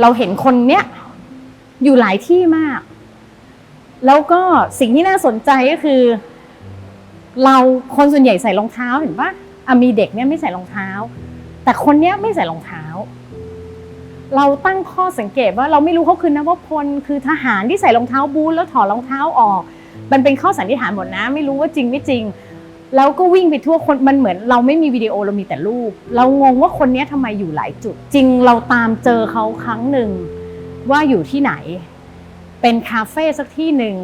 เราเห็นคนเนี้ยอยู่หลายที่มาก แล้วก็สิ่งที่น่าสนใจก็คือ เราคนส่วนใหญ่ใส่รองเท้าเห็นปะอะมีเด็กเนี่ยไม่ใส่รองเท้า แต่คนเนี้ยไม่ใส่รองเท้า เราตั้งข้อสังเกตว่าเราไม่รู้เขาคือนวพลคือทหารที่ใส่รองเท้าบูทแล้วถอดรองเท้าออก มันเป็นข้อสันนิษฐานหมดนะ ไม่รู้ว่าจริงไม่จริง แล้วก็วิ่งไปทั่วคนมันเหมือนเราไม่มีวิดีโอเรามีแต่รูป เรางงว่าคนนี้ทำไมอยู่หลายจุด จริงเราตามเจอเขาครั้งหนึ่งว่าอยู่ที่ไหน เป็นคาเฟ่สักที่หนึ่ง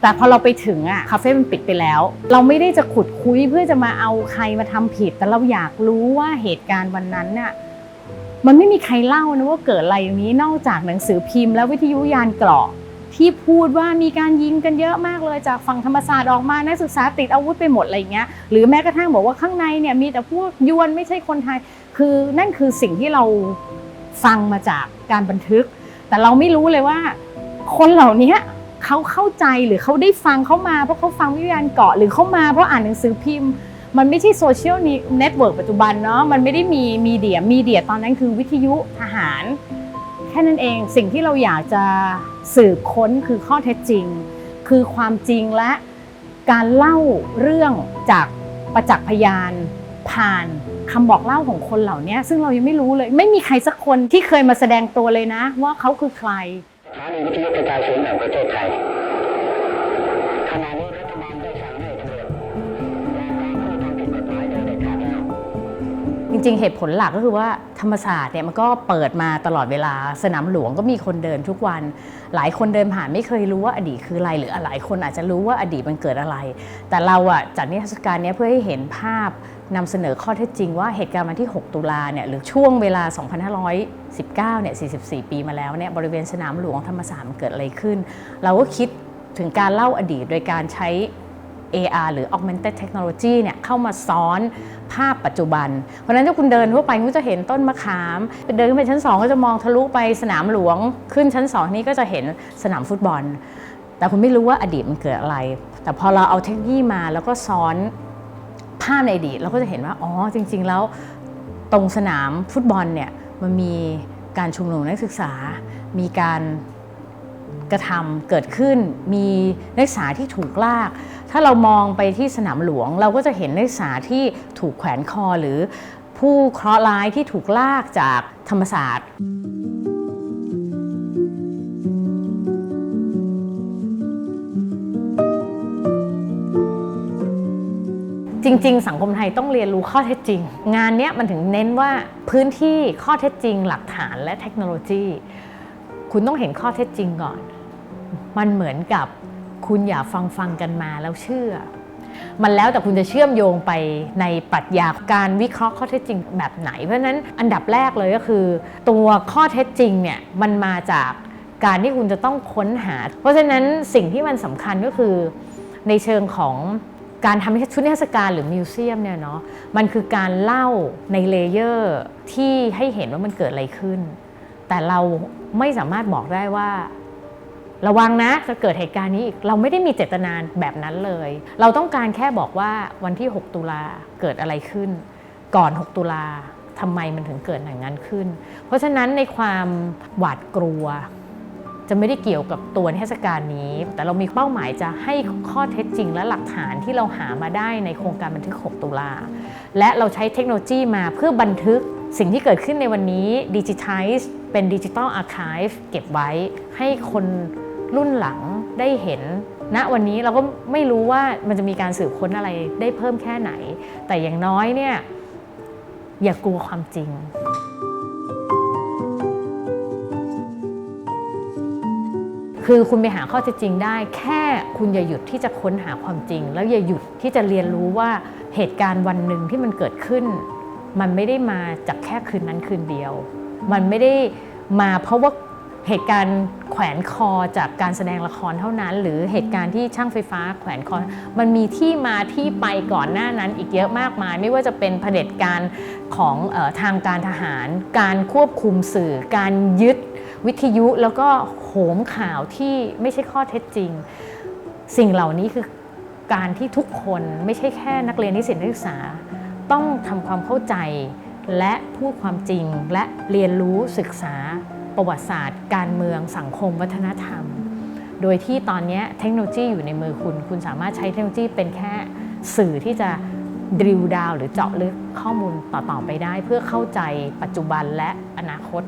แต่พอเราไปถึงอะคาเฟ่มันปิดไปแล้ว เราไม่ได้จะขุดคุยเพื่อจะมาเอาใครมาทำผิด แต่เราอยากรู้ว่าเหตุการณ์วันนั้นน่ะมันไม่มีใครเล่านะว่าเกิดอะไรอย่างนี้นอกจากหนังสือพิมพ์ และวิทยุยานเกราะ ที่พูดว่ามีการยิงกันเยอะมากเลยจากฝั่งธรรมศาสตร์ออกมานักศึกษาติดอาวุธไปหมดอะไรอย่างเงี้ยหรือแม้กระทั่งบอกว่าข้างในเนี่ยมีแต่พวกยวนไม่ใช่คนไทย คือนั่นคือสิ่งที่เราฟังมาจากการบันทึก แต่เราไม่รู้เลยว่า คนเหล่านี้เขาเข้าใจหรือเขาได้ฟังเขามาเพราะเขาฟังวิทยานเกาะหรือเขามาเพราะอ่านหนังสือพิมพ์ มันไม่ใช่โซเชียลเน็ตเวิร์กปัจจุบันเนาะมันไม่ได้มีมีเดียมีเดียตอนนั้นคือวิทยุทหาร ค่นั้นเองสิ่งที่เราอยากจะสืบค้นคือข้อเท็จจริง คือความจริงและการเล่าเรื่องจากประจักษ์พยานผ่านคำบอกเล่าของคนเหล่านี้ซึ่งเรายังไม่รู้เลย ไม่มีใครสักคนที่เคยมาแสดงตัวเลยนะ ว่าเขาคือใครสถานีวิทยุกระจายเสียงแห่งประเทศไทย ริง ๆ เหตุผลหลักก็คือว่าธรรมศาสตร์เนี่ยมันก็เปิดมาตลอดเวลาสนามหลวงก็มีคนเดินทุกวัน หลายคนเดินผ่านไม่เคยรู้ว่าอดีตคืออะไร หรือหลายคนอาจจะรู้ว่าอดีตมันเกิดอะไร แต่เราอะจัดนิทรรศการนี้เพื่อให้เห็นภาพนำเสนอข้อเท็จจริงว่าเหตุการณ์วันที่ 6 ตุลาเนี่ยหรือช่วงเวลา 2519 เนี่ย 44 ปีมาแล้วเนี่ยบริเวณสนามหลวงธรรมศาสตร์มันเกิดอะไรขึ้น เราก็คิดถึงการเล่าอดีตโดยการใช้ AR หรือ Augmented Technology เนี่ยเข้ามาซ้อนภาพปัจจุบัน เพราะฉะนั้นถ้าคุณเดินทั่วไปคุณจะเห็นต้นมะขาม เดินขึ้นไปชั้น 2 ก็จะมองทะลุไปสนามหลวง ขึ้นชั้น 2 นี้ก็จะเห็นสนามฟุตบอล แต่คุณไม่รู้ว่าอดีตมันเกิดอะไร แต่พอเราเอาเทคโนโลยีมาแล้วก็ซ้อนภาพในอดีตเราก็จะเห็นว่าอ๋อจริง ๆ แล้วตรงสนามฟุตบอลเนี่ยมันมีการชุมนุมนักศึกษา มีการ กระทำเกิดขึ้นมีนักศึกษาที่ถูกลาก ถ้าเรามองไปที่สนามหลวง เราก็จะเห็นนักศึกษาที่ถูกแขวนคอหรือผู้เคราะห์ร้ายที่ถูกลากจากธรรมศาสตร์จริง ๆ สังคมไทยต้องเรียนรู้ข้อเท็จจริง งานนี้มันถึงเน้นว่าพื้นที่ข้อเท็จจริง หลักฐานและเทคโนโลยี คุณต้องเห็นข้อเท็จจริงก่อน มันเหมือนกับคุณอย่าฟังฟังกันมาแล้วเชื่อ มันแล้วแต่คุณจะเชื่อมโยงไปในปรัชญาการวิเคราะห์ข้อเท็จจริงแบบไหน เพราะนั้นอันดับแรกเลยก็คือ ตัวข้อเท็จจริงเนี่ยมันมาจากการที่คุณจะต้องค้นหา เพราะฉะนั้นสิ่งที่มันสำคัญก็คือในเชิงของการทำชุดนิทรรศการหรือมิวเซียมเนี่ยเนาะมันคือการเล่าในเลเยอร์ที่ให้เห็นว่ามันเกิดอะไรขึ้น แต่เราไม่สามารถบอกได้ว่า ระวังนะจะเกิดเหตุการณ์นี้อีกเราไม่ได้มีเจตนาแบบนั้นเลย เราต้องการแค่บอกว่าวันที่ 6 ตุลาเกิดอะไรขึ้น ก่อน 6 ตุลาทำไมมันถึงเกิดอย่างนั้นขึ้น เพราะฉะนั้นในความหวาดกลัว จะไม่ได้เกี่ยวกับตัวนิทศการนี้ แต่เรามีเป้าหมายจะให้ข้อเท็จจริงและหลักฐานที่เราหามาได้ในโครงการบันทึก 6 ตุลา และเราใช้เทคโนโลยีมาเพื่อบันทึกสิ่งที่เกิดขึ้นในวันนี้ดิจิทัล เป็นดิจิตอลอาร์คีฟเก็บไว้ให้คนรุ่นหลังได้เห็นณวันนี้เราก็ไม่รู้ว่ามันจะมีการสืบค้นอะไรได้เพิ่มแค่ไหน แต่อย่างน้อยเนี่ยอย่ากลัวความจริงคือคุณไปหาข้อเท็จจริงได้ แค่คุณอย่าหยุดที่จะค้นหาความจริง แล้วอย่าหยุดที่จะเรียนรู้ว่าเหตุการณ์วันหนึ่งที่มันเกิดขึ้น มันไม่ได้มาจากแค่คืนนั้นคืนเดียว มันไม่ได้ มาเพราะว่าเหตุการณ์แขวนคอจากการแสดงละครเท่านั้น หรือเหตุการณ์ที่ช่างไฟฟ้าแขวนคอ มันมีที่มาที่ไปก่อนหน้านั้นอีกเยอะมากมาย ไม่ว่าจะเป็นเผด็จการของออทางการทหาร การควบคุมสื่อ การยึดวิทยุแล้วก็โหมข่าวที่ไม่ใช่ข้อเท็จจริง สิ่งเหล่านี้คือการที่ทุกคนไม่ใช่แค่นักเรียนนิสิตนักศึกษา ต้องทำความเข้าใจ และพูดความจริงและเรียนรู้ศึกษาประวัติศาสตร์ การเมืองสังคมวัฒนธรรม โดยที่ตอนนี้เทคโนโลยีอยู่ในมือคุณ คุณสามารถใช้เทคโนโลยีเป็นแค่สื่อที่จะดิวดาวหรือเจาะลึกข้อมูลต่อ ๆ ไปได้ เพื่อเข้าใจปัจจุบันและอนาคต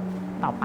ต่อไป